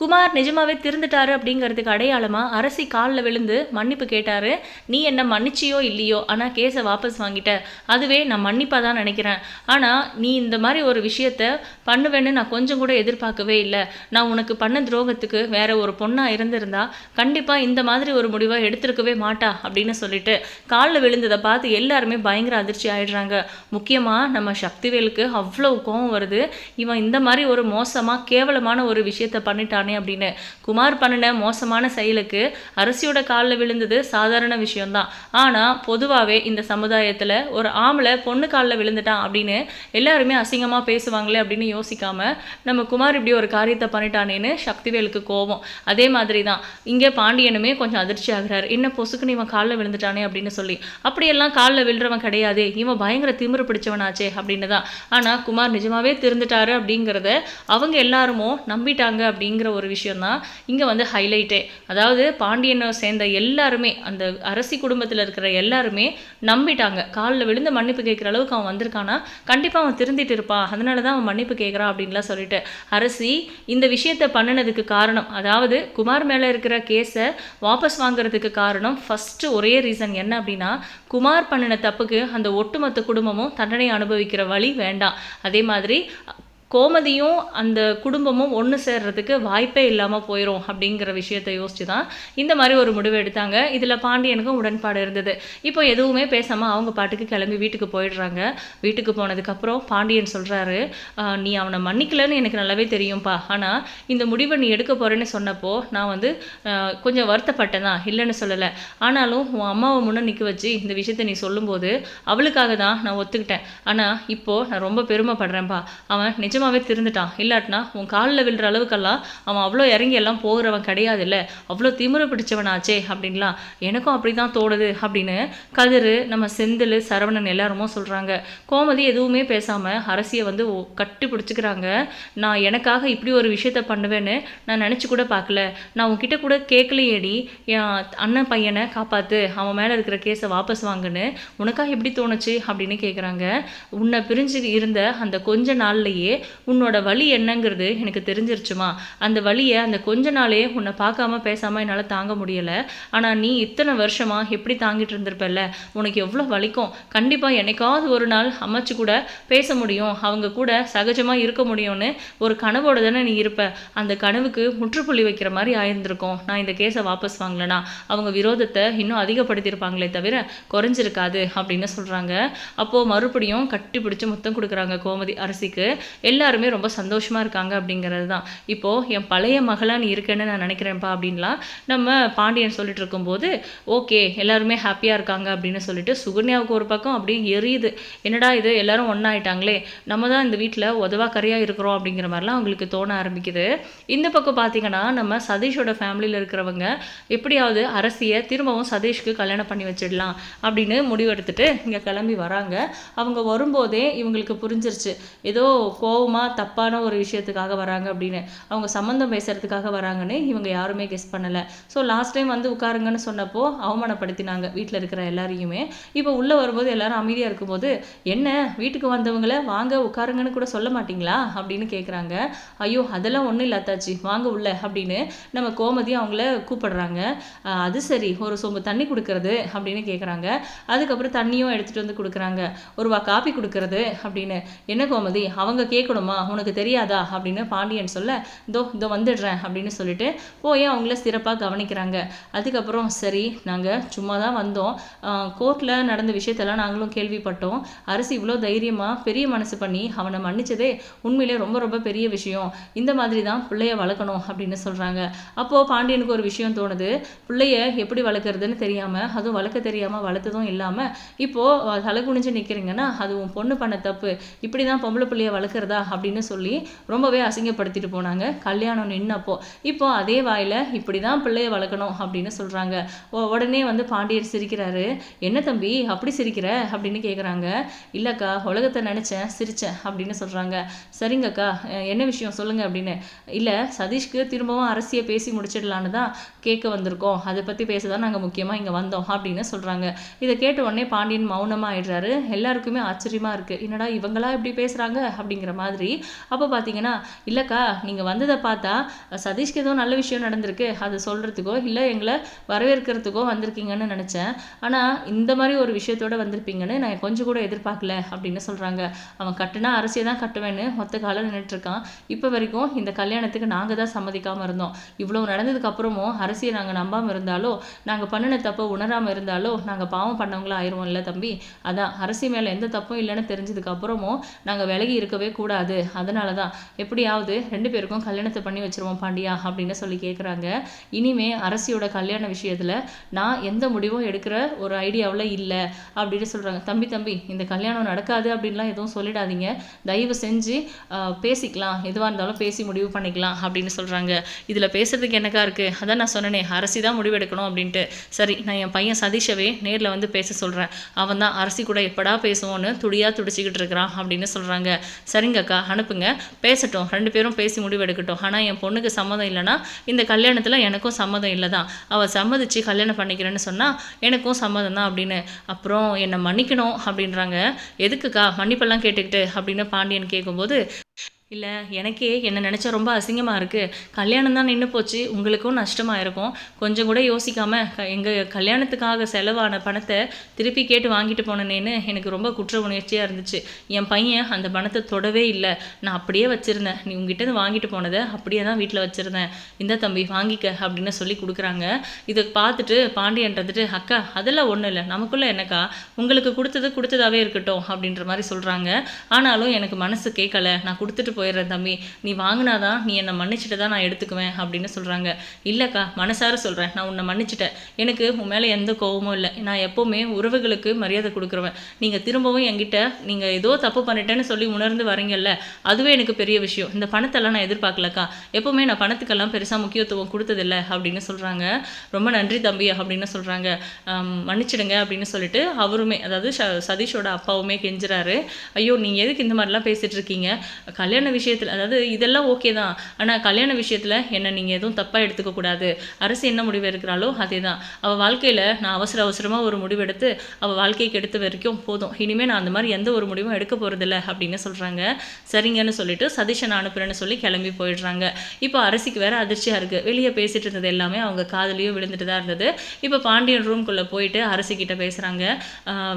குமார் நிஜமாவே திருந்துட்டாரு அப்படிங்கிறதுக்கு அடையாளமாக அரசி காலில் விழுந்து மன்னிப்பு கேட்டாரு. நீ என்ன மன்னிச்சியோ இல்லையோ? ஆனால் கேஸை வாபஸ் வாங்கிட்ட. அதுவே நான் மன்னிப்பாக தான் நினைக்கிறேன். ஆனால் நீ இந்த மாதிரி ஒரு விஷயத்த பண்ணுவேன்னு நான் கொஞ்சம் கூட எதிர்பார்க்கவே இல்லை. நான் உனக்கு பண்ண துரோகத்துக்கு வேற ஒரு பொண்ணாக இருந்திருந்தா கண்டிப்பாக இந்த மாதிரி ஒரு முடிவை எடுத்திருக்கவே மாட்டா அப்படின்னு சொல்லிட்டு காலில் விழுந்ததை பார்த்து எல்லாருமே பயங்கர அதிர்ச்சி ஆயிடுறாங்க. முக்கியமாக நம்ம சக்திவேலுக்கு அவ்வளோ கோவம் வருது. இவன் இந்த மாதிரி ஒரு மோசமாக கேவலமான ஒரு விஷயத்த பண்ணிட்டான் அப்படின்னு குமார் பண்ணின மோசமான செயலுக்கு அரசியோட காலில் விழுந்தது சாதாரண விஷயம்தான். ஆனால் பொதுவாகவே இந்த சமுதாயத்தில் ஒரு ஆம்பளை பொண்ணு காலில் விழுந்துட்டான் அப்படின்னு எல்லாருமே அசிங்கமாக பேசுவாங்களே அப்படின்னு யோசிக்காமல் நம்ம குமார் இப்படி ஒரு காரியத்தை பண்ணிட்டானேன்னு சக்திவேலுக்கு கோபம். அதே மாதிரி தான் இங்கே பாண்டியனுமே கொஞ்சம் அதிர்ச்சி ஆகிறார். என்ன பொசுக்குன்னு இவன் காலில் விழுந்துட்டானே அப்படின்னு சொல்லி. அப்படியெல்லாம் காலில் விழுறவன் கிடையாது இவன் பயங்கர திமிரு பிடிச்சவனாச்சே அப்படின்னு தான் ஆனால் குமார் நிஜமாவே திருந்துட்டாரு அப்படிங்கிறத அவங்க எல்லாருமோ நம்பிட்டாங்க அப்படிங்கிற ஒரு விஷயந்தான் இங்கே வந்து ஹைலைட்டே அதாவது பாண்டியனை சேர்ந்த எல்லாருமே அந்த அரசி குடும்பத்தில் இருக்கிற எல்லாருமே நம்பிட்டாங்க. காலில் விழுந்து மன்னிப்பு கேட்குற அளவுக்கு அவன் வந்திருக்கானா? கண்டிப்பாக அவன் திருந்திட்டு இருப்பான் அதனால தான் அவன் மன்னிப்பு கேட்குறான் அப்படின்லாம் சொல்லிட்டு அரசி இந்த விஷயத்தை பண்ணினதுக்கு காரணம் அதாவது குமார் மேலே இருக்கிற கேஸை வாபஸ் வாங்குறதுக்கு காரணம் ஃபஸ்ட்டு ஒரே ரீசன் என்ன அப்படின்னா குமார் பண்ணின தப்புக்கு அந்த ஒட்டுமொத்த குடும்பமும் தண்டனை அனுபவிக்கிற வழி வேண்டாம். அதே மாதிரி கோமதியும் அந்த குடும்பமும் ஒன்று சேர்றதுக்கு வாய்ப்பே இல்லாமல் போயிடும் அப்படிங்கிற விஷயத்தை யோசிச்சு தான் இந்த மாதிரி ஒரு முடிவு எடுத்தாங்க. இதில் பாண்டியனுக்கும் உடன்பாடு இருந்தது. இப்போ எதுவுமே பேசாமல் அவங்க பாட்டுக்கு கிளம்பி வீட்டுக்கு போயிடுறாங்க. வீட்டுக்கு போனதுக்கப்புறம் பாண்டியன் சொல்கிறாரு நீ அவனை மன்னிக்கலன்னு எனக்கு நல்லாவே தெரியும்ப்பா ஆனால் இந்த முடிவை நீ எடுக்க போகிறேன்னு சொன்னப்போ நான் வந்து கொஞ்சம் வருத்தப்பட்டேன் தான் இல்லைன்னு சொல்லலை. ஆனாலும் உன் அம்மாவை முன்னே நிற்க வச்சு இந்த விஷயத்தை நீ சொல்லும்போது அவளுக்காக தான் நான் ஒத்துக்கிட்டேன். ஆனால் இப்போது நான் ரொம்ப பெருமைப்படுறேன்ப்பா அவன் நிஜமாகவே திருந்துட்டான். இல்லாட்டினா உன் காலில் விழுற அளவுக்கெல்லாம் அவன் அவ்வளோ இறங்கி எல்லாம் போகிறவன் கிடையாது இல்லை அவ்வளோ திமிர பிடிச்சவனாச்சே அப்படின்லாம் எனக்கும் அப்படி தான் தோணுது அப்படின்னு கதிர் நம்ம செந்தில் சரவணன் எல்லாருமோ சொல்கிறாங்க கோமதி எதுவுமே பேசாமல் அரசியை வந்து ஒ- கட்டி பிடிச்சிக்கிறாங்க. நான் எனக்காக இப்படி ஒரு விஷயத்த பண்ணுவேன்னு நான் நினச்சி கூட பார்க்கல. நான் உன்கிட்ட கூட கேட்கலையேடி. என் அண்ணன் பையனை காப்பாற்று அவன் மேலே இருக்கிற கேஸை வாபஸ் வாங்குன்னு உனக்காக எப்படி தோணுச்சு அப்படின்னு கேட்குறாங்க உன்னை பிரிஞ்சு இருந்த அந்த கொஞ்ச நாள்லையே உன்னோட வலி என்னங்கிறது எனக்கு தெரிஞ்சிருச்சுமா? அந்த வலியை அந்த கொஞ்ச நாளே உன்னை பார்க்காம பேசாமல் என்னால் தாங்க முடியலை. ஆனால் நீ இத்தனை வருஷமா எப்படி தாங்கிட்டு இருந்திருப்பல்ல? உனக்கு எவ்வளோ வலிக்கும்? கண்டிப்பாக என்னைக்காவது ஒரு நாள் அமைச்சு கூட பேச முடியும். அவங்க கூட சகஜமாக இருக்க முடியும்னு ஒரு கனவோட தானே நீ இருப்ப. அந்த கனவுக்கு முற்றுப்புள்ளி வைக்கிற மாதிரி ஆயிருந்திருக்கும். நான் இந்த கேஸை வாபஸ் வாங்கலனா. அவங்க விரோதத்தை இன்னும் அதிகப்படுத்தியிருப்பாங்களே தவிர குறைஞ்சிருக்காது அப்படின்னு சொல்கிறாங்க அப்போது மறுபடியும் கட்டி பிடிச்சி முத்தம் கொடுக்குறாங்க கோமதி அரசிக்கு. எல்லாருமே ரொம்ப சந்தோஷமாக இருக்காங்க அப்படிங்கிறது தான் இப்போது என் பழைய மகளாக நீ இருக்கேன்னு நான் நினைக்கிறேன்ப்பா அப்படின்லாம் நம்ம பாண்டியன் சொல்லிட்டு இருக்கும்போது ஓகே எல்லாருமே ஹாப்பியாக இருக்காங்க அப்படின்னு சொல்லிட்டு சுகன்யாவுக்கு ஒரு பக்கம் அப்படியே எரியுது. என்னடா இது? எல்லாரும் ஒன்றாயிட்டாங்களே நம்ம தான் இந்த வீட்டில் உதவா கரையாக இருக்கிறோம் அப்படிங்கிற மாதிரிலாம் அவங்களுக்கு தோண ஆரம்பிக்குது. இந்த பக்கம் பார்த்தீங்கன்னா நம்ம சதீஷோட ஃபேமிலியில் இருக்கிறவங்க எப்படியாவது அரசியை திரும்பவும் சதீஷ்க்கு கல்யாணம் பண்ணி வச்சிடலாம் அப்படின்னு முடிவெடுத்துட்டு இங்கே கிளம்பி வராங்க. அவங்க வரும்போதே இவங்களுக்கு புரிஞ்சிருச்சு. ஏதோ கோபமாக தப்பான ஒரு விஷயத்துக்காக வராங்க அப்படின்னு அவங்க சம்மந்தம் பேசுகிறதுக்காக வராங்கன்னு இவங்க யாருமே கெஸ் பண்ணலை. ஸோ லாஸ்ட் டைம் வந்து உட்காருங்கன்னு சொன்னப்போ அவமானப்படுத்தினாங்க வீட்டில் இருக்கிற எல்லாரையுமே. இப்போ உள்ளே வரும்போது எல்லாரும் அமைதியாக இருக்கும்போது என்ன? வீட்டுக்கு வந்தவங்கள வாங்க உட்காருங்கன்னு கூட சொல்ல மாட்டீங்களா? அப்படின்னு கேட்குறாங்க ஐயோ அதெல்லாம் ஒன்றும் இல்லை அத்தாச்சி வாங்க உள்ள அப்படின்னு நம்ம கோமதி அவங்கள கூப்பிடுறாங்க. அது சரி ஒரு சொம்பு தண்ணி கொடுக்கறது அப்படின்னு கேட்குறாங்க அதுக்கப்புறம் தண்ணியும் எடுத்துகிட்டு வந்து கொடுக்குறாங்க. ஒரு வா காப்பி கொடுக்கறது அப்படின்னு. என்ன கோமதி? அவங்க கேட்கணுமா உனக்கு தெரியாதா? அப்படின்னு பாண்டியன் சொல்ல இதோ இதோ வந்துடுறேன் அப்படின்னு சொல்லிட்டு போய் அவங்கள சிறப்பாக கவனிக்கிறாங்க. அதுக்கப்புறம் சரி நாங்கள் சும்மா தான் வந்தோம் கோர்ட்டில் நடந்த விஷயத்தெல்லாம் நாங்களும் கேள்விப்பட்டோம். அரசு இவ்வளோ தைரியமாக பெரிய மனசு பண்ணி அவனை மன்னிச்சதே உண்மையிலே ரொம்ப ரொம்ப பெரிய விஷயம். இந்த மாதிரி தான் பிள்ளைய வளர்க்கணும் அப்படின்னு சொல்கிறாங்க அப்போது பாண்டியனுக்கு ஒரு விஷயம் தோணுது. பிள்ளைய எப்படி வளர்க்குறதுன்னு தெரியாமல் அதுவும் வளர்க்க தெரியாமல் வளர்த்ததும் இல்லாமல் இப்போது தலை குனிஞ்சு நிற்கிறீங்கன்னா அது உன் பொண்ணு பண்ண தப்பு. இப்படி தான் பொம்பளை பிள்ளைய வளர்க்குறதா? அப்படின்னு சொல்லி ரொம்பவே அசிங்கப்படுத்திட்டு போனாங்க. கல்யாணம் நின்னப்போ. இப்போ அதே வாயில் இப்படி தான் பிள்ளைய வளர்க்கணும் அப்படின்னு சொல்கிறாங்க உடனே வந்து பாண்டியர் சிரிக்கிறாரு. என்ன தம்பி அப்படி சிரிக்கிற? அப்படின்னு கேட்குறாங்க இல்லைக்கா உலகத்தை நினச்சேன் சிரித்தேன் அப்படின்னு சொல்கிறாங்க சரிங்கக்கா என்ன விஷயம்? சொல்லுங்கள் அப்படின்னு. இல்லை சதீஷ்க்கு திரும்பவும் அரசியை பேசி முடிச்சிடலான்னு தான் கேட்க வந்திருக்கோம். அதை பற்றி பேச தான் நாங்கள் முக்கியமாக இங்கே வந்தோம் அப்படின்னு சொல்கிறாங்க இதை கேட்ட உடனே பாண்டியன் மௌனமாக ஆயிடுறாரு. எல்லாருக்குமே ஆச்சரியமாக இருக்குது என்னடா இவங்களா இப்படி பேசுகிறாங்க அப்படிங்கிற மாதிரி. அப்போ பார்த்தீங்கன்னா இல்லைக்கா நீங்கள் வந்ததை பார்த்தா சதீஷ்க்கு ஏதோ நல்ல விஷயம் நடந்திருக்கு. அதை சொல்கிறதுக்கோ இல்லை எங்களை வரவேற்கிறதுக்கோ வந்திருக்கீங்கன்னு நினச்சேன். ஆனால் இந்த மாதிரி ஒரு விஷயத்தோடு வந்திருப்பீங்கன்னு நான் கொஞ்சம் கூட எதிர்பார்க்கல அப்படின்னு சொல்கிறாங்க அவன் கட்டுனா அரசியை தான் கட்டுவேன்னு மொத்த காலம் நின்றுட்டுருக்கான் இப்போ வரைக்கும் இந்த கல்யாணத்துக்கு நாங்கள் தான் சம்மதிக்காமல் இருந்தோம். இவ்வளோ நடந்ததுக்கப்புறமும் அரசு அரசியை நாங்கள் நம்பாமல் இருந்தாலோ நாங்கள் பண்ணின தப்பை உணராமல் இருந்தாலோ நாங்கள் பாவம் பண்ணவங்களா ஆயிடுவோம் இல்லை தம்பி. அதான் அரசி மேலே எந்த தப்பும் இல்லைன்னு தெரிஞ்சதுக்கு அப்புறமும் நாங்கள் விலகி இருக்கவே கூடாது. அதனால தான் எப்படியாவது ரெண்டு பேருக்கும் கல்யாணத்தை பண்ணி வச்சுருவோம் பாண்டியா அப்படின்னு சொல்லி கேட்குறாங்க இனிமே அரசியோட கல்யாண விஷயத்தில் நான் எந்த முடிவும் எடுக்கிற ஒரு ஐடியாவில் இல்லை அப்படின்னு சொல்கிறாங்க தம்பி தம்பி இந்த கல்யாணம் நடக்காது அப்படின்லாம் எதுவும் சொல்லிடாதீங்க. தயவு செஞ்சு பேசிக்கலாம். எதுவாக இருந்தாலும் பேசி முடிவு பண்ணிக்கலாம் அப்படின்னு சொல்கிறாங்க இதில் பேசுறதுக்கு என்னக்கா இருக்குது அதான் நான் சொன்னேன். அரசி தான் முடிவெடுக்கணும் அப்படின்ட்டு. சரி நான் என் பையன் சதீஷவே நேரில் வந்து பேச சொல்கிறேன் அவன் தான் அரசி கூட எப்படா பேசுவோன்னு துடியாக துடிச்சிக்கிட்டு இருக்கிறான் அப்படின்னு சொல்கிறாங்க சரிங்கக்கா அனுப்புங்க. பேசட்டும். ரெண்டு பேரும் பேசி முடிவெடுக்கட்டும். ஆனால் என் பொண்ணுக்கு சம்மதம் இல்லைன்னா இந்த கல்யாணத்தில் எனக்கும் சம்மதம் இல்லை தான் அவள் சம்மதிச்சு கல்யாணம் பண்ணிக்கிறேன்னு சொன்னால் எனக்கும் சம்மதம் தான் அப்படின்னு. அப்புறம் என்னை மன்னிக்கணும் அப்படின்றாங்க. எதுக்குக்கா மன்னிப்பெல்லாம் கேட்டுக்கிட்டு அப்படின்னு பாண்டியன் கேட்கும்போது இல்லை எனக்கே என்னை நினச்சா ரொம்ப அசிங்கமாக இருக்குது கல்யாணம் தான் நின்று போச்சு உங்களுக்கும் நஷ்டமாக இருக்கும். கொஞ்சம் கூட யோசிக்காமல் க எங்கள் கல்யாணத்துக்காக செலவான பணத்தை திருப்பி கேட்டு வாங்கிட்டு போனேன்னு எனக்கு ரொம்ப குற்ற உணர்ச்சியாக இருந்துச்சு. என் பையன் அந்த பணத்தை தொடவே இல்லை. நான் அப்படியே வச்சுருந்தேன். நீ உங்ககிட்ட வாங்கிட்டு போனதை அப்படியே தான் வீட்டில் வச்சுருந்தேன். இந்த தம்பி வாங்கிக்க அப்படின்னு சொல்லி கொடுக்குறாங்க. இதை பார்த்துட்டு பாண்டியன்றதுட்டு அக்கா அதெல்லாம் ஒன்றும் இல்லை. நமக்குள்ளே என்னக்கா? உங்களுக்கு கொடுத்தது கொடுத்ததாவே இருக்கட்டும். அப்படின்ற மாதிரி சொல்கிறாங்க ஆனாலும் எனக்கு மனசு கேட்கல நான் கொடுத்துட்டு போயிடுறேன் தம்பி. நீ வாங்கினாதான் நீ என்னை மன்னிச்சுட்டு தான் நான் எடுத்துக்குவேன் அப்படின்னு சொல்கிறாங்க இல்லைக்கா மனசார சொல்கிறேன் நான் உன்னை மன்னிச்சிட்டேன். எனக்கு உன் மேலே எந்த கோபமும் இல்லை. நான் எப்போவுமே உறவுகளுக்கு மரியாதை கொடுக்குறவன். நீங்கள் திரும்பவும் என்கிட்ட நீங்கள் ஏதோ தப்பு பண்ணிட்டேன்னு சொல்லி உணர்ந்து வரீங்கல்ல அதுவே எனக்கு பெரிய விஷயம். இந்த பணத்தெல்லாம் நான் எதிர்பார்க்கலக்கா. எப்போவுமே நான் பணத்துக்கெல்லாம் பெருசாக முக்கியத்துவம் கொடுத்ததில்ல அப்படின்னு சொல்கிறாங்க ரொம்ப நன்றி தம்பி அப்படின்னு சொல்கிறாங்க மன்னிச்சிடுங்க அப்படின்னு சொல்லிட்டு அவருமே அதாவது சதீஷோட அப்பாவுமே கெஞ்சுறாரு. ஐயோ நீங்கள் எதுக்கு இந்த மாதிரிலாம் பேசிகிட்டு இருக்கீங்க? கல்யாணம் கல்யாண விஷயத்தில் அதாவது இதெல்லாம் ஓகே தான். ஆனால் கல்யாண விஷயத்தில் என்னை நீங்கள் எதுவும் தப்பாக எடுத்துக்கக்கூடாது அரசு என்ன முடிவு எடுக்கிறாளோ அதே தான் அவள் வாழ்க்கையில் நான் அவசர அவசரமாக ஒரு முடிவு எடுத்து அவள் வாழ்க்கைக்கு எடுத்த வரைக்கும் போதும். இனிமேல் நான் அந்த மாதிரி எந்த ஒரு முடிவும் எடுக்க போகிறதில்ல அப்படின்னு சொல்கிறாங்க சரிங்கன்னு சொல்லிட்டு சதீஷன் நான் அனுப்புகிறேன்னு சொல்லி கிளம்பி போயிடுறாங்க. இப்போ அரசிக்கு வேற அதிர்ச்சியாக இருக்குது வெளியே பேசிகிட்டு இருந்தது எல்லாமே அவங்க காதலையும் விழுந்துட்டு தான் இருந்தது. இப்போ பாண்டியன் ரூம்குள்ளே போயிட்டு அரசிக்கிட்ட பேசுகிறாங்க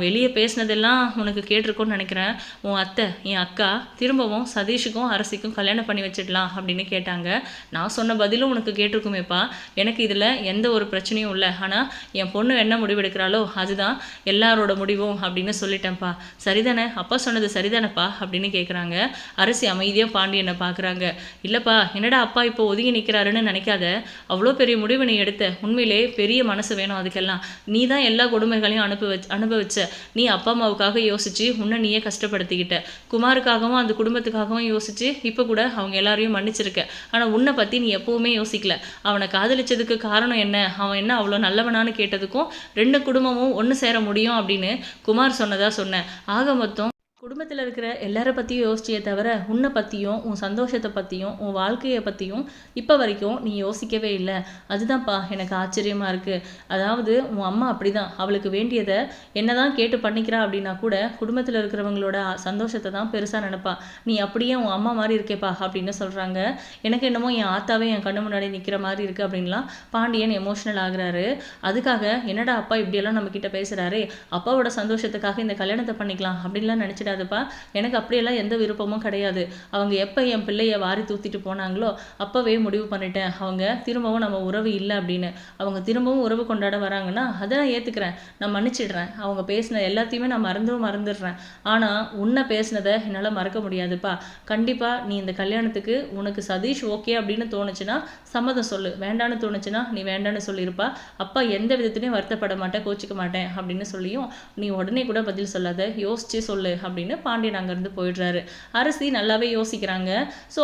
வெளியே பேசினதெல்லாம் உனக்கு கேட்டிருக்கோன்னு நினைக்கிறேன். உன் அத்தை என் அக்கா திரும்பவும் சதீஷுக்கும் அரசிக்கும் அரசிக்கும் கல்யாணம் பண்ணி வச்சிடலாம் அப்படின்னு கேட்டாங்க. நான் சொன்ன பதிலும் உனக்கு கேட்டிருக்குமேப்பா. எனக்கு இதில் எந்த ஒரு பிரச்சனையும் இல்லை. ஆனால் என் பொண்ணு என்ன முடிவெடுக்கிறாளோ அதுதான் எல்லாரோட முடிவும் அப்படின்னு சொல்லிட்டேன்ப்பா. சரிதானே? அப்பா சொன்னது சரிதானப்பா அப்படின்னு கேட்குறாங்க அரசி அமைதியாக பாண்டியனை பார்க்குறாங்க இல்லைப்பா என்னடா அப்பா இப்போ ஒதுங்கி நிற்கிறாருன்னு நினைக்காத? அவ்வளோ பெரிய முடிவு நீ எடுத்த. உண்மையிலே பெரிய மனசு வேணும் அதுக்கெல்லாம். நீ தான் எல்லா கொடுமைகளையும் அனுப்பி வச்சு அனுபவிச்ச. நீ அப்பா அம்மாவுக்காக யோசிச்சு உன்னை நீயே கஷ்டப்படுத்திக்கிட்ட. குமாருக்காகவும் அந்த குடும்பத்துக்காகவும் யோசி யோசிச்சு இப்போ கூட அவங்க எல்லாரையும் மன்னிச்சிருக்க. ஆனால் உன்னை பற்றி நீ எப்போவுமே யோசிக்கல. அவனை காதலிச்சதுக்கு காரணம் என்ன? அவன் என்ன அவ்வளோ நல்லவனான்னு கேட்டதுக்கும் ரெண்டு குடும்பமும் ஒன்று சேர முடியும் அப்படின்னு குமார் சொன்னதாக சொன்னேன். ஆக மொத்தம் குடும்பத்தில் இருக்கிற எல்லாரை பற்றியும் யோசிச்சியே தவிர உன்னை பற்றியும் உன் சந்தோஷத்தை பற்றியும் உன் வாழ்க்கையை பற்றியும் இப்போ வரைக்கும் நீ யோசிக்கவே இல்லை. அதுதான்ப்பா எனக்கு ஆச்சரியமாக இருக்குது அதாவது உன் அம்மா அப்படி தான் அவளுக்கு வேண்டியதை என்ன தான் கேட்டு பண்ணிக்கிறா அப்படின்னா கூட குடும்பத்தில் இருக்கிறவங்களோட சந்தோஷத்தை தான் பெருசாக நினப்பா. நீ அப்படியே உன் அம்மா மாதிரி இருக்கேப்பா அப்படின்னு சொல்கிறாங்க எனக்கு என்னமோ என் ஆத்தாவே என் கண்ணு முன்னாடி நிற்கிற மாதிரி இருக்குது அப்படின்லாம் பாண்டியன் எமோஷ்னல் ஆகுறாரு. அதுக்காக என்னடா அப்பா இப்படியெல்லாம் நம்மக்கிட்ட பேசுகிறாரு அப்பாவோட சந்தோஷத்துக்காக இந்த கல்யாணத்தை பண்ணிக்கலாம் அப்படின்லாம் நினச்சிட்டு நினச்சிடாதப்பா எனக்கு அப்படியெல்லாம் எந்த விருப்பமும் கிடையாது. அவங்க எப்போ என் பிள்ளைய வாரி தூத்திட்டு போனாங்களோ அப்போவே முடிவு பண்ணிட்டேன். அவங்க திரும்பவும் நம்ம உறவு இல்லை அப்படின்னு. அவங்க திரும்பவும் உறவு கொண்டாட வராங்கன்னா அதை நான் ஏற்றுக்கிறேன் நான் மன்னிச்சிடுறேன். அவங்க பேசின எல்லாத்தையுமே நான் மறந்தும் மறந்துடுறேன். ஆனால் உன்னை பேசினதை என்னால் மறக்க முடியாதுப்பா. கண்டிப்பாக நீ இந்த கல்யாணத்துக்கு உனக்கு சதீஷ் ஓகே அப்படின்னு தோணுச்சுன்னா சம்மதம் சொல்லு. வேண்டான்னு தோணுச்சுன்னா நீ வேண்டான்னு சொல்லியிருப்பா அப்பா எந்த விதத்துலையும் வருத்தப்பட மாட்டேன் கோச்சிக்க மாட்டேன் அப்படின்னு சொல்லியும் நீ உடனே கூட பதில் சொல்லாத. யோசிச்சு சொல்லு அப்படி அப்படின்னு பாண்டியன் அங்கேருந்து போயிடுறாரு. அரசி நல்லாவே யோசிக்கிறாங்க. ஸோ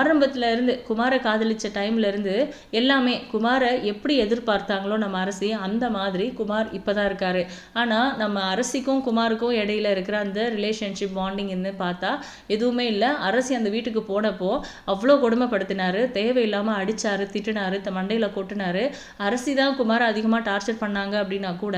ஆரம்பத்தில் இருந்து குமாரை காதலிச்ச டைம்ல இருந்து எல்லாமே குமாரை எப்படி எதிர்பார்த்தாங்களோ நம்ம அரசி அந்த மாதிரி குமார் இப்போ தான் இருக்காரு. ஆனால் நம்ம அரசிக்கும் குமாருக்கும் இடையில இருக்கிற அந்த ரிலேஷன்ஷிப் பாண்டிங்னு பார்த்தா எதுவுமே இல்லை. அரசி அந்த வீட்டுக்கு போனப்போ அவ்வளோ கொடுமைப்படுத்தினாரு. தேவையில்லாமல் அடித்தார் திட்டினாரு த மண்டையில் கொட்டினாரு. அரசி தான் குமாரை அதிகமாக டார்ச்சர் பண்ணாங்க அப்படின்னா கூட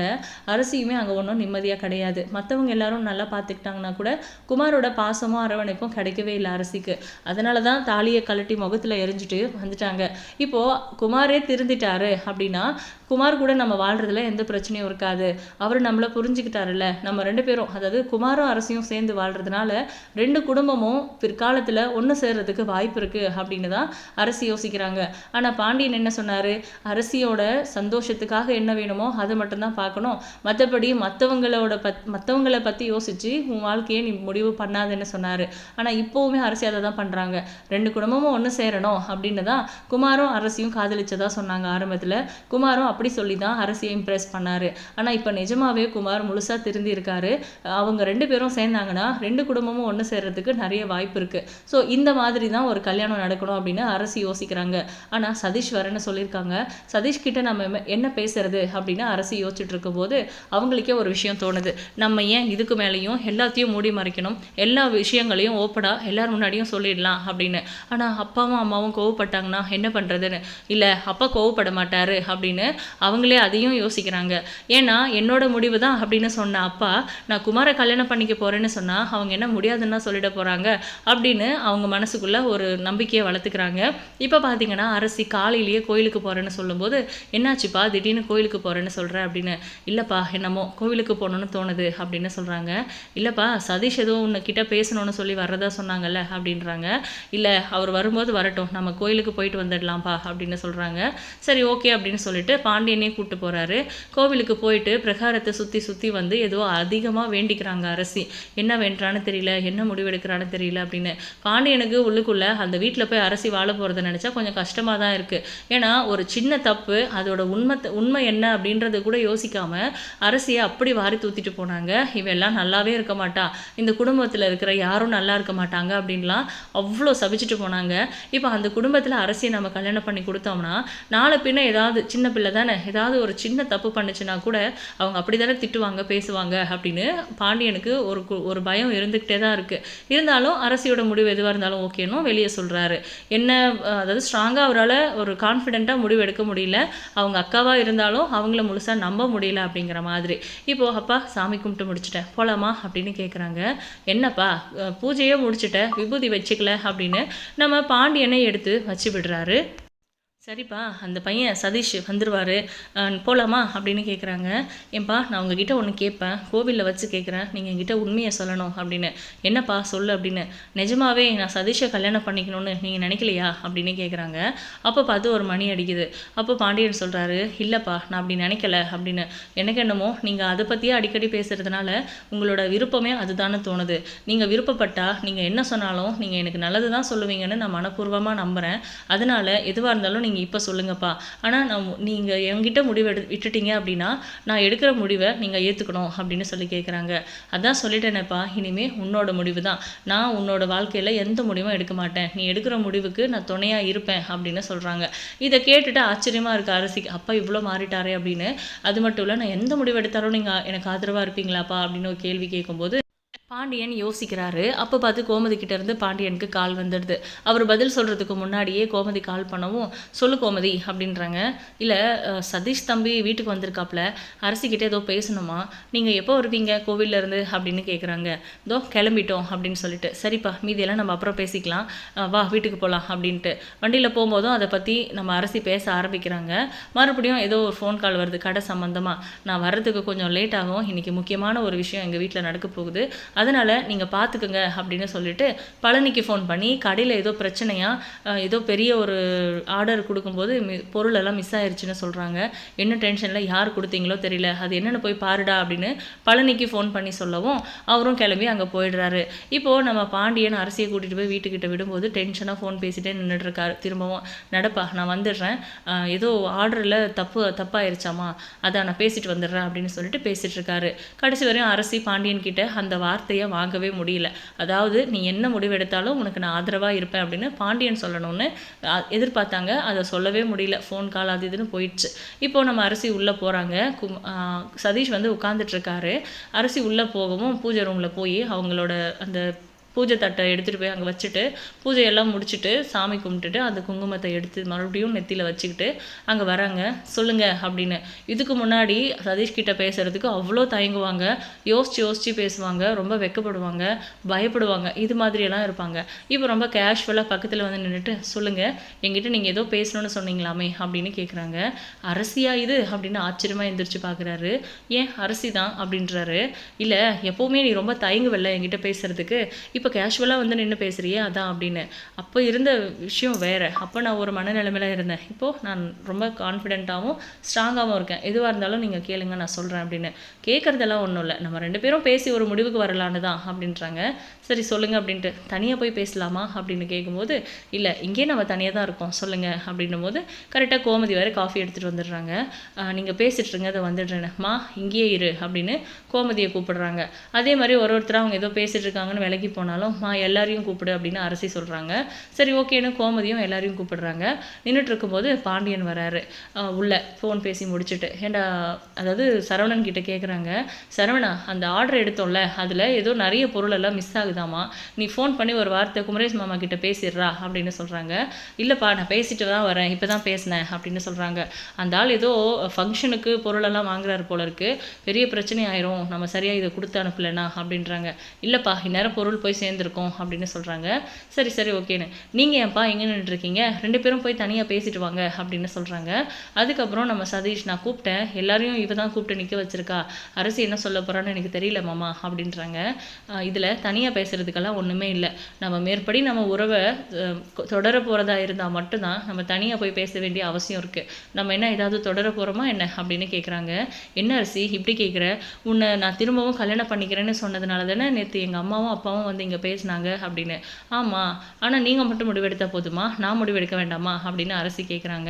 அரசியுமே அங்கே ஒன்றும் நிம்மதியாக கிடையாது. மற்றவங்க எல்லாரும் நல்லா பார்த்துக்கிட்டாங்க பார்த்துக்கிட்டாங்கன்னா கூட குமாரோட பாசமும் அரவணைப்பும் கிடைக்கவே இல்லை அரசிக்கு. அதனால தான் தாலியை கழட்டி முகத்தில் எரிஞ்சிட்டு வந்துட்டாங்க. இப்போது குமாரே திருந்திட்டாரு அப்படின்னா குமார் கூட நம்ம வாழ்றதுல எந்த பிரச்சனையும் இருக்காது. அவர் நம்மளை புரிஞ்சுக்கிட்டாருல்ல. நம்ம ரெண்டு பேரும் அதாவது குமாரும் அரசியும் சேர்ந்து வாழ்றதுனால ரெண்டு குடும்பமும் பிற்காலத்தில் ஒன்று சேர்றதுக்கு வாய்ப்பு இருக்குது அப்படின்னு தான் அரசி யோசிக்கிறாங்க. ஆனால் பாண்டியன் என்ன சொன்னார்? அரசியோட சந்தோஷத்துக்காக என்ன வேணுமோ அதை மட்டும்தான் பார்க்கணும். மற்றபடி மற்றவங்களோட பத் மற்றவங்களை பற்றி யோசித்து உன் வாழ்க்கையை நீ முடிவு பண்ணாதுன்னு சொன்னார். ஆனால் இப்போவுமே அரசி அதை தான் பண்ணுறாங்க ரெண்டு குடும்பமும் ஒன்று சேரணும் அப்படின்னு தான் குமாரும் அரசியும் காதலிச்சதாக சொன்னாங்க ஆரம்பத்தில். குமாரும் அப்படி சொல்லி தான் அரசியை இம்ப்ரெஸ் பண்ணார். ஆனால் இப்போ நிஜமாவே குமார் முழுசாக திருந்திருக்காரு. அவங்க ரெண்டு பேரும் சேர்ந்தாங்கன்னா ரெண்டு குடும்பமும் ஒன்று சேர்றதுக்கு நிறைய வாய்ப்பு இருக்குது ஸோ இந்த மாதிரி தான் ஒரு கல்யாணம் நடக்கணும் அப்படின்னு அரசு யோசிக்கிறாங்க. ஆனால் சதீஷ் வரேன்னு சொல்லியிருக்காங்க. சதீஷ் கிட்ட நம்ம என்ன பேசுறது அப்படின்னு அரசு யோசிச்சுட்டு இருக்கும்போது அவங்களுக்கே ஒரு விஷயம் தோணுது. நம்ம ஏன் இதுக்கு மேலேயும் எல்லாத்தையும் மூடி மறைக்கணும்? எல்லா விஷயங்களையும் ஓப்பனாக எல்லார் முன்னாடியும் சொல்லிடலாம் அப்படின்னு. ஆனால் அப்பாவும் அம்மாவும் கோவப்பட்டாங்கன்னா என்ன பண்ணுறதுன்னு இல்லை அப்பா கோவப்பட மாட்டார் அப்படின்னு அவங்களே அதையும் யோசிக்கிறாங்க. ஏன்னா என்னோட முடிவு தான் அப்படின்னு சொன்ன அப்பா நான் குமாரை கல்யாணம் பண்ணிக்க போகிறேன்னு சொன்னால் அவங்க என்ன முடியாதுன்னா சொல்லிட போகிறாங்க அப்படின்னு அவங்க மனசுக்குள்ளே ஒரு நம்பிக்கையை வளர்த்துக்கிறாங்க. இப்போ பார்த்தீங்கன்னா அரசி காலையிலேயே கோயிலுக்கு போகிறேன்னு சொல்லும்போது என்னாச்சுப்பா? திடீர்னு கோயிலுக்கு போகிறேன்னு சொல்கிறேன் அப்படின்னு. இல்லைப்பா என்னமோ கோவிலுக்கு போகணுன்னு தோணுது அப்படின்னு சொல்கிறாங்க இல்லைப்பா சதீஷ் ஏதோ உன்னைக்கிட்ட பேசணும்னு சொல்லி வர்றதா சொன்னாங்கல்ல அப்படின்றாங்க. இல்லை அவர் வரும்போது வரட்டும். நம்ம கோயிலுக்கு போயிட்டு வந்துடலாம்ப்பா அப்படின்னு சொல்கிறாங்க சரி ஓகே அப்படின்னு சொல்லிட்டு பாண்டியனே கூட்டு போகிறாரு கோவிலுக்கு போயிட்டு பிரகாரத்தை சுற்றி சுற்றி வந்து ஏதோ அதிகமாக வேண்டிக்கிறாங்க அரசி. என்ன வேண்டான்னு தெரியல என்ன முடிவெடுக்கிறான்னு தெரியல அப்படின்னு. பாண்டியனுக்கு உள்ளுக்குள்ளே அந்த வீட்டில் போய் அரசி வாழ போகிறத நினச்சா கொஞ்சம் கஷ்டமாக தான் இருக்குது ஏன்னா ஒரு சின்ன தப்பு அதோட உண்மை உண்மை என்ன அப்படின்றது கூட யோசிக்காமல் அரசியை அப்படி வாரி தூத்திட்டு போனாங்க. இவெல்லாம் நல்லாவே இருக்க மாட்டா. இந்த குடும்பத்தில் இருக்கிற யாரும் நல்லா இருக்க மாட்டாங்க அப்படின்லாம் அவ்வளோ சபிச்சுட்டு போனாங்க. இப்போ அந்த குடும்பத்தில் அரசியை நம்ம கல்யாணம் பண்ணி கொடுத்தோம்னா நாளை பின்ன ஏதாவது சின்ன பிள்ளை தான் ஏதாவது ஒரு சின்ன தப்பு பண்ணுச்சுன்னா கூட அவங்க அப்படி தானே திட்டுவாங்க பேசுவாங்க அப்படின்னு பாண்டியனுக்கு ஒரு கு- ஒரு பயம் இருந்துக்கிட்டே தான் இருக்குது இருந்தாலும் அரசியோட முடிவு எதுவாக இருந்தாலும் ஓகேனும் வெளியே சொல்கிறாரு என்ன அதாவது ஸ்ட்ராங்காக அவரால் ஒரு கான்ஃபிடெண்ட்டாக முடிவு எடுக்க முடியல. அவங்க அக்காவாக இருந்தாலும் அவங்கள முழுசாக நம்ப முடியல அப்படிங்கிற மாதிரி. இப்போது அப்பா சாமி கும்பிட்டு முடிச்சிட்டேன் போகலாமா அப்படின்னு கேட்குறாங்க என்னப்பா பூஜையே முடிச்சிட்டேன் விபூதி வச்சுக்கல அப்படின்னு நம்ம பாண்டியனை எடுத்து வச்சு விடுறாரு. சரிப்பா அந்த பையன் சதீஷ் வந்துடுவார் போகலாமா அப்படின்னு கேட்குறாங்க ஏன்பா நான் உங்ககிட்ட ஒன்று கேட்பேன் கோவிலில் வச்சு கேட்குறேன் நீங்கள் என்கிட்ட உண்மையை சொல்லணும் அப்படின்னு. என்னப்பா சொல்லு அப்படின்னு. நிஜமாவே நான் சதீஷை கல்யாணம் பண்ணிக்கணும்னு நீங்கள் நினைக்கலையா அப்படின்னு கேட்குறாங்க அப்போ பார்த்து ஒரு மணி அடிக்குது. அப்போ பாண்டியன் சொல்கிறாரு இல்லைப்பா நான் அப்படி நினைக்கல அப்படின்னு. எனக்கு என்னமோ நீங்கள் அதை பற்றியே அடிக்கடி பேசுகிறதுனால உங்களோட விருப்பமே அதுதானே தோணுது. நீங்கள் விருப்பப்பட்டா நீங்கள் என்ன சொன்னாலும் நீங்கள் எனக்கு நல்லது தான் சொல்லுவீங்கன்னு நான் மனப்பூர்வமாக நம்புகிறேன் அதனால எதுவாக இருந்தாலும் நீங்கள் இப்போ சொல்லுங்கப்பா. ஆனால் நான் நீங்கள் என்கிட்ட முடிவு எடு விட்டுட்டீங்க அப்படின்னா நான் எடுக்கிற முடிவை நீங்கள் ஏற்றுக்கணும் அப்படின்னு சொல்லி கேட்குறாங்க அதான் சொல்லிட்டேனேப்பா. இனிமேல் உன்னோட முடிவு தான் நான் உன்னோட வாழ்க்கையில் எந்த முடிவும் எடுக்க மாட்டேன். நீ எடுக்கிற முடிவுக்கு நான் துணையாக இருப்பேன் அப்படின்னு சொல்கிறாங்க இதை கேட்டுட்டு ஆச்சரியமாக இருக்குது அரசிக்கு அப்பா இவ்வளோ மாறிட்டாரே அப்படின்னு. அது மட்டும் இல்லை நான் எந்த முடிவு எடுத்தாலும் நீங்கள் எனக்கு ஆதரவாக இருப்பீங்களாப்பா அப்படின்னு ஒரு கேள்வி கேட்கும்போது பாண்டியன் யோசிக்கிறாரு. அப்போ பார்த்து கோமதி இருந்து பாண்டியனுக்கு கால் வந்துடுது. அவர் பதில் சொல்கிறதுக்கு முன்னாடியே கோமதி கால் பண்ணவும் சொல்லு கோமதி அப்படின்றாங்க. இல்லை சதீஷ் தம்பி வீட்டுக்கு வந்திருக்காப்ல. அரசிக்கிட்ட ஏதோ பேசணுமா? நீங்கள் எப்போ வருவீங்க கோவிலேருந்து இருந்து? அப்படின்னு கேட்குறாங்க இதோ கிளம்பிட்டோம் அப்படின்னு சொல்லிட்டு. சரிப்பா மீதியெல்லாம் நம்ம அப்புறம் பேசிக்கலாம். வா வீட்டுக்கு போகலாம் அப்படின்ட்டு. வண்டியில் போகும்போதும் அதை பற்றி நம்ம அரசி பேச ஆரம்பிக்கிறாங்க. மறுபடியும் ஏதோ ஒரு ஃபோன் கால் வருது கடை சம்மந்தமாக நான் வர்றதுக்கு கொஞ்சம் லேட் ஆகும். இன்றைக்கி முக்கியமான ஒரு விஷயம் எங்கள் வீட்டில் நடக்க போகுது. அதனால் நீங்கள் பார்த்துக்குங்க அப்படின்னு சொல்லிட்டு பழனிக்கு ஃபோன் பண்ணி கடையில் ஏதோ பிரச்சனையாக ஏதோ பெரிய ஒரு ஆர்டர் கொடுக்கும்போது மி- பொருளெல்லாம் மிஸ் ஆயிடுச்சுன்னு சொல்கிறாங்க என்ன டென்ஷனில் யார் கொடுத்தீங்களோ தெரியல. அது என்னென்னு போய் பாருடா அப்படின்னு பழனிக்கு ஃபோன் பண்ணி சொல்லவும் அவரும் கிளம்பி அங்கே போயிடுறாரு. இப்போது நம்ம பாண்டியன் அரசியை கூட்டிகிட்டு போய் வீட்டுக்கிட்ட விடும்போது டென்ஷனாக ஃபோன் பேசிட்டே நின்றுட்டுருக்காரு திரும்பவும் நடப்பா நான் வந்துடுறேன். ஏதோ ஆர்டரில் தப்பு தப்பாயிருச்சாமா? அதான் நான் பேசிட்டு வந்துடுறேன் அப்படின்னு சொல்லிட்டு பேசிட்டு இருக்காரு. கடைசி வரையும் அரசி பாண்டியன் கிட்ட அந்த வார்த்தை வார்த்தையை வாங்கவே முடியல. அதாவது நீ என்ன முடிவெடுத்தாலும் உனக்கு நான் ஆதரவாக இருப்பேன் அப்படின்னு பாண்டியன் சொல்லணும்னு எதிர்பார்த்தாங்க. அதை சொல்லவே முடியல. ஃபோன் கால் அது இதுன்னு போயிடுச்சு. இப்போ நம்ம அரசி உள்ளே போகிறாங்க கும் சதீஷ் வந்து உட்காந்துட்டு இருக்காரு. அரசி உள்ளே போகவும் பூஜை ரூமில் போய் அவங்களோட அந்த பூஜை தட்டை எடுத்துகிட்டு போய் அங்கே வச்சுட்டு பூஜையெல்லாம் முடிச்சுட்டு சாமி கும்பிட்டுட்டு அந்த குங்குமத்தை எடுத்து மறுபடியும் நெத்தியில் வச்சுக்கிட்டு அங்கே வராங்க. சொல்லுங்க அப்படின்னு. இதுக்கு முன்னாடி சதீஷ் கிட்ட பேசுகிறதுக்கு அவ்வளோ தயங்குவாங்க. யோசிச்சு யோசிச்சு பேசுவாங்க. ரொம்ப வெக்கப்படுவாங்க. பயப்படுவாங்க. இது மாதிரியெல்லாம் இருப்பாங்க. இப்போ ரொம்ப கேஷுவலாக பக்கத்தில் வந்து நின்றுட்டு சொல்லுங்கள் எங்கிட்ட நீங்கள் ஏதோ பேசணும்னு சொன்னீங்களாமே? அப்படின்னு கேட்குறாங்க அரசியா இது? அப்படின்னு ஆச்சரியமாக எந்திரிச்சு பார்க்குறாரு ஏன்? அரசி தான் அப்படின்றாரு. இல்லை எப்போவுமே நீ ரொம்ப தயங்குவில்ல என்கிட்ட பேசுகிறதுக்கு இப்போ கேஷுவலாக வந்து நின்று பேசுகிறியே அதான் அப்படின்னு. அப்போ இருந்த விஷயம் வேறு. அப்போ நான் ஒரு மனநிலைமையில இருந்தேன். இப்போது நான் ரொம்ப கான்ஃபிடென்ட்டாகவும் ஸ்ட்ராங்காகவும் இருக்கேன். எதுவாக இருந்தாலும் நீங்கள் கேளுங்க நான் சொல்கிறேன் அப்படின்னு. கேட்குறதெல்லாம் ஒன்றும் இல்லை. நம்ம ரெண்டு பேரும் பேசி ஒரு முடிவுக்கு வரலான்னு தான் அப்படின்றாங்க. சரி சொல்லுங்கள் அப்படின்ட்டு. தனியாக போய் பேசலாமா அப்படின்னு கேட்கும்போது இல்லை இங்கேயே நம்ம தனியாக தான் இருக்கோம் சொல்லுங்கள் அப்படின்னும் போது கரெக்டாக கோமதி வேறு காஃபி எடுத்துகிட்டு வந்துடுறாங்க. நீங்கள் பேசிட்டுருங்க அதை வந்துடுறேன் மா இங்கேயே இரு அப்படின்னு கோமதியை கூப்பிடுறாங்க. அதே மாதிரி ஒரு ஒருத்தர் அவங்க ஏதோ பேசிகிட்டு இருக்காங்கன்னு விலகி போனாலும் மா எல்லாரையும் கூப்பிடு அப்படின்னு அரசி சொல்கிறாங்க சரி ஓகேன்னு கோமதியும் எல்லாரையும் கூப்பிடுறாங்க. நின்றுட்டு இருக்கும்போது பாண்டியன் வராரு. உள்ளே உள்ள ஃபோன் பேசி முடிச்சுட்டு. ஏண்டா அதாவது சரவணன் கிட்ட கேட்குறாங்க சரவணா அந்த ஆர்டர் எடுத்தோம்ல அதில் ஏதோ நிறைய பொருளெல்லாம் மிஸ் மிஸ் ஆகுதாமா நீ ஃபோன் பண்ணி ஒரு வார்த்தை குமரேஷ் மாமா கிட்ட பேசிடுறா அப்படின்னு சொல்கிறாங்க இல்லைப்பா நான் பேசிட்டு தான் வரேன் இப்போ தான் பேசினேன் அப்படின்னு சொல்கிறாங்க அந்த ஆள் ஏதோ ஃபங்க்ஷனுக்கு பொருளெல்லாம் வாங்குறாரு போல இருக்குது பெரிய பிரச்சனை ஆயிரும். நம்ம சரியாக இதை கொடுத்து அனுப்பலைனா அப்படின்றாங்க. இல்லைப்பா இந்நேரம் பொருள் போய் சேர்ந்துருக்கோம் அப்படின்னு சொல்கிறாங்க சரி சரி ஓகேன்னு. நீங்கள் ஏன்ப்பா எங்கே நின்றுருக்கீங்க ரெண்டு பேரும் போய் தனியாக பேசிட்டு வாங்க அப்படின்னு சொல்கிறாங்க அதுக்கப்புறம் நம்ம சதீஷ் நான் கூப்பிட்டேன். எல்லாரையும் இவ தான் கூப்பிட்டு நிற்க வச்சிருக்கா. அரசு என்ன சொல்ல போகிறான்னு எனக்கு தெரியல மாமா அப்படின்றாங்க. இதில் தனியாக பேசுகிறதுக்கெல்லாம் ஒன்றுமே இல்லை. நம்ம மேற்படி நம்ம உறவை தொடர போகிறதா இருந்தால் மட்டும்தான் நம்ம தனியாக போய் பேச வேண்டிய அவசியம் இருக்குது நம்ம என்ன ஏதாவது தொடர போகிறோமா என்ன அப்படின்னு கேட்குறாங்க என்ன அரிசி இப்படி கேட்குற உன்னை நான் திரும்பவும் கல்யாணம் பண்ணிக்கிறேன்னு சொன்னதுனால தானே நேற்று எங்கள் அம்மாவும் அப்பாவும் வந்து இங்கே பேசினாங்க அப்படின்னு. ஆமாம் ஆனால் நீங்கள் மட்டும் முடிவெடுத்தால் போதுமா? நான் முடிவெடுக்க வேண்டாமா? அப்படின்னு அரசி கேட்குறாங்க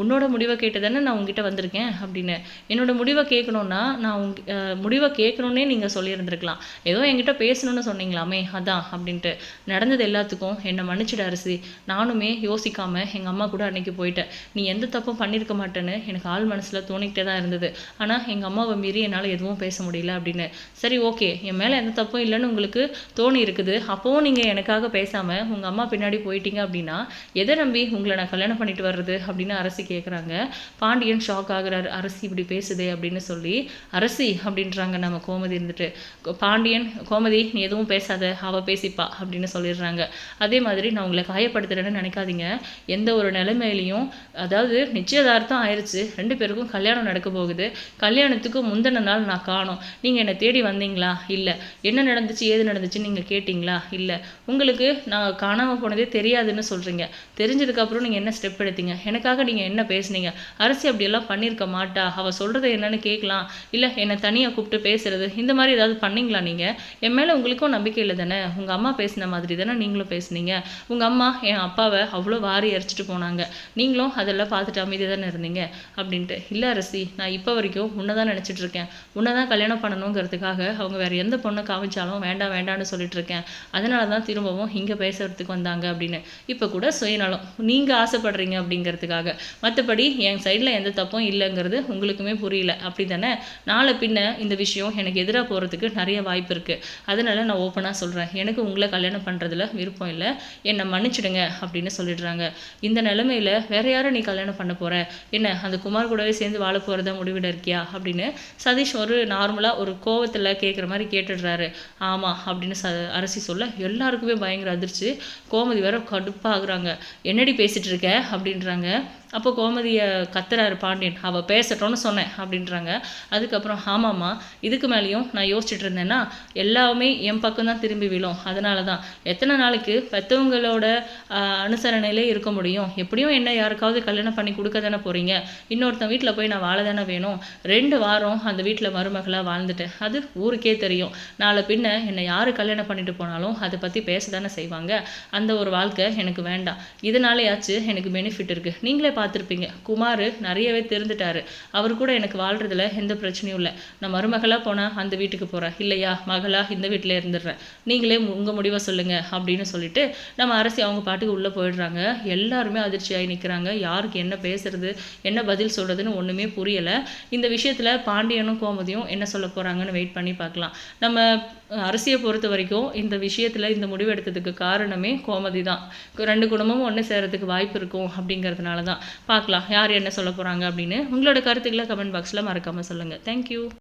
உன்னோட முடிவை கேட்டு தானே நான் உங்ககிட்ட வந்திருக்கேன் அப்படின்னு. என்னோட முடிவை கேட்கணுன்னா நான் உங்க முடிவை கேட்கணுன்னே நீங்கள் சொல்லியிருந்திருக்கலாம். ஏதோ என்கிட்ட பேசணும்னு சொன்னீங்களாமே அதான் அப்படின்ட்டு நடந்தது எல்லாத்துக்கும் என்னை மன்னிச்சிடு அரசி. நானுமே யோசிக்காம எங்கள் அம்மா கூட அன்னைக்கு போயிட்டேன். நீ எந்த தப்பும் பண்ணியிருக்க மாட்டேன்னு எனக்கு ஆள் மனசில் தோணிக்கிட்டே தான் இருந்தது. ஆனால் எங்கள் அம்மாவை மீறி என்னால் எதுவும் பேச முடியல அப்படின்னு. சரி ஓகே. என் மேலே எந்த தப்பும் இல்லைன்னு உங்களுக்கு தோணி இருக்குது. அப்போவும் நீங்கள் எனக்காக பேசாமல் உங்கள் அம்மா பின்னாடி போயிட்டீங்க அப்படின்னா எதை நம்பி உங்களை நான் கல்யாணம் பண்ணிட்டு வர்றது அப்படின்னு அரசி கேட்குறாங்க பாண்டியன் ஷாக் ஆகுறாரு. அரசி இப்படி பேசுதே அப்படின்னு சொல்லி அரசி அப்படின்றாங்க நம்ம கோமதி இருந்துட்டு. பாண்டியன் கோமதி நீ எதுவும் பேசாத. அவ பேசிப்பா அப்படின்னு சொல்லிடுறாங்க. அதே மாதிரி நான் உங்களை காயப்படுத்துறேன்னு நினைக்காதீங்க. எந்த ஒரு நிலைமையிலையும் அதாவது நிச்சயதார்த்தம் ஆயிடுச்சு ரெண்டு பேருக்கும் கல்யாணம் நடக்க போகுது. கல்யாணத்துக்கு முந்தின நாள் நான் காணும். நீங்கள் என்னை தேடி வந்தீங்களா? இல்லை. என்ன நடந்துச்சு ஏது நடந்துச்சுன்னு நீங்கள் கேட்டிங்களா? இல்லை. உங்களுக்கு நான் காணாமல் போனதே தெரியாதுன்னு சொல்கிறீங்க தெரிஞ்சதுக்கப்புறம் நீங்கள் என்ன ஸ்டெப் எடுத்தீங்க? எனக்காக நீங்கள் என்ன பேசுனீங்க? அரசி அப்படியெல்லாம் பண்ணியிருக்க மாட்டா. அவள் சொல்கிறது என்னன்னு கேட்கலாம். இல்லை என்னை தனியாக கூப்பிட்டு பேசுறது. இந்த மாதிரி ஏதாவது பண்ணீங்களா நீங்கள் என் மேலே உங்களுக்கும் நம்பிக்கை இல்லை. தானே? உங்கள் அம்மா பேசின மாதிரி தானே நீங்களும் பேசுனீங்க? உங்கள் அம்மா என் அப்பாவை அவ்வளோ வாரி எரிச்சிட்டு போனாங்க. நீங்களும் அதெல்லாம் பார்த்துட்டு அமைதி தானே இருந்தீங்க? அப்படின்ட்டு. இல்லை அரசி நான் இப்போ வரைக்கும் உன்னை தான் நினச்சிட்டு இருக்கேன். உன்னை தான் கல்யாணம் பண்ணணுங்கிறதுக்காக அவங்க வேற எந்த பொண்ணை காமிச்சாலும் வேண்டாம் வேண்டாம்னு சொல்லிட்டு இருக்கேன். அதனால தான் திரும்பவும் இங்கே பேசுறதுக்கு வந்தாங்க. அப்படின்னு. இப்போ கூட சுயநலம். நீங்கள் ஆசைப்படுறீங்க அப்படிங்கிறதுக்காக. மற்றபடி என் சைடில் எந்த தப்பும் இல்லைங்கிறது உங்களுக்குமே புரியல. அப்படி தானே? நாளை பின்ன இந்த விஷயம் எனக்கு எதிராக போகிறதுக்கு நிறைய வாய்ப்பு இருக்குது அதனால நான் ஓப்பனாக சொல்கிறேன் எனக்கு உங்களை கல்யாணம் பண்ணுறதுல விருப்பம் இல்லை. என்னை மன்னிச்சிடுங்க அப்படின்னு சொல்லிடுறாங்க. இந்த நிலமையில் வேற யாரை நீ கல்யாணம் பண்ண போகிற என்ன அந்த குமார் கூடவே சேர்ந்து வாழ போகிறதா முடிவிட இருக்கியா? அப்படின்னு சதீஷ் ஒரு நார்மலாக ஒரு கோவத்தில் கேட்குற மாதிரி கேட்டுடுறாரு. ஆமாம் அப்படின்னு ச அரசி சொல்ல எல்லாருக்குமே பயங்கர அதிர்ச்சி. கோமதி வேற கடுப்பாகிறாங்க. என்னடி பேசிகிட்டு இருக்க? அப்படின்றாங்க. அப்போ கோமதியை கத்துறாரு பாண்டியன். அவள் பேசட்டோன்னு சொன்னேன் அப்படின்றாங்க. அதுக்கப்புறம் ஆமாம்மா இதுக்கு மேலேயும் நான் யோசிச்சுட்டு இருந்தேன்னா எல்லாமே என் பக்கம் தான் திரும்பி விழும். அதனால தான் எத்தனை நாளைக்கு பெற்றவங்களோட அனுசரணையிலே இருக்க முடியும்? எப்படியும் என்ன யாருக்காவது கல்யாணம் பண்ணி கொடுக்க தானே போகிறீங்க இன்னொருத்தன் வீட்டில் போய் நான் வாழ தானே வேணும்? ரெண்டு வாரம் அந்த வீட்டில் மருமகளாக வாழ்ந்துட்டேன் அது ஊருக்கே தெரியும். நாளை பின்ன என்னை யார் கல்யாணம் பண்ணிட்டு போனாலும் அதை பற்றி பேச தானே செய்வாங்க. அந்த ஒரு வாழ்க்கை எனக்கு வேண்டாம். இதனாலயாச்சு எனக்கு பெனிஃபிட் இருக்குது நீங்களே பார்த்துருப்பீங்க. குமார் நிறையவே திருந்துட்டாரு அவர் கூட எனக்கு வாழ்றதுல எந்த பிரச்சனையும் இல்லை. நான் மருமகளாக போனால் அந்த வீட்டுக்கு போகிறேன் இல்லையா மகளாக இந்த வீட்டில் இருந்துடுறேன். நீங்களே உங்கள் முடிவை சொல்லுங்கள் அப்படின்னு சொல்லிட்டு நம்ம அரசி அவங்க பாட்டுக்கு உள்ளே போயிடுறாங்க. எல்லாருமே அதிர்ச்சியாகி நிற்கிறாங்க யாருக்கு என்ன பேசுறது என்ன பதில் சொல்கிறதுன்னு ஒன்றுமே புரியலை. இந்த விஷயத்தில் பாண்டியனும் கோமதியும் என்ன சொல்ல போகிறாங்கன்னு வெயிட் பண்ணி பார்க்கலாம். நம்ம அரசியை பொறுத்த வரைக்கும் இந்த விஷயத்தில் இந்த முடிவு எடுத்ததுக்கு காரணமே கோமதி தான். ரெண்டு குடும்பமும் ஒன்று சேரத்துக்கு வாய்ப்பு இருக்கும் அப்படிங்கிறதுனால தான் பார்க்கலாம். யார் என்ன சொல்ல போகிறாங்க அப்படின்னு உங்களோட கருத்துக்களை கமெண்ட் பாக்ஸில் மறக்காமல் சொல்லுங்கள் தேங்க்யூ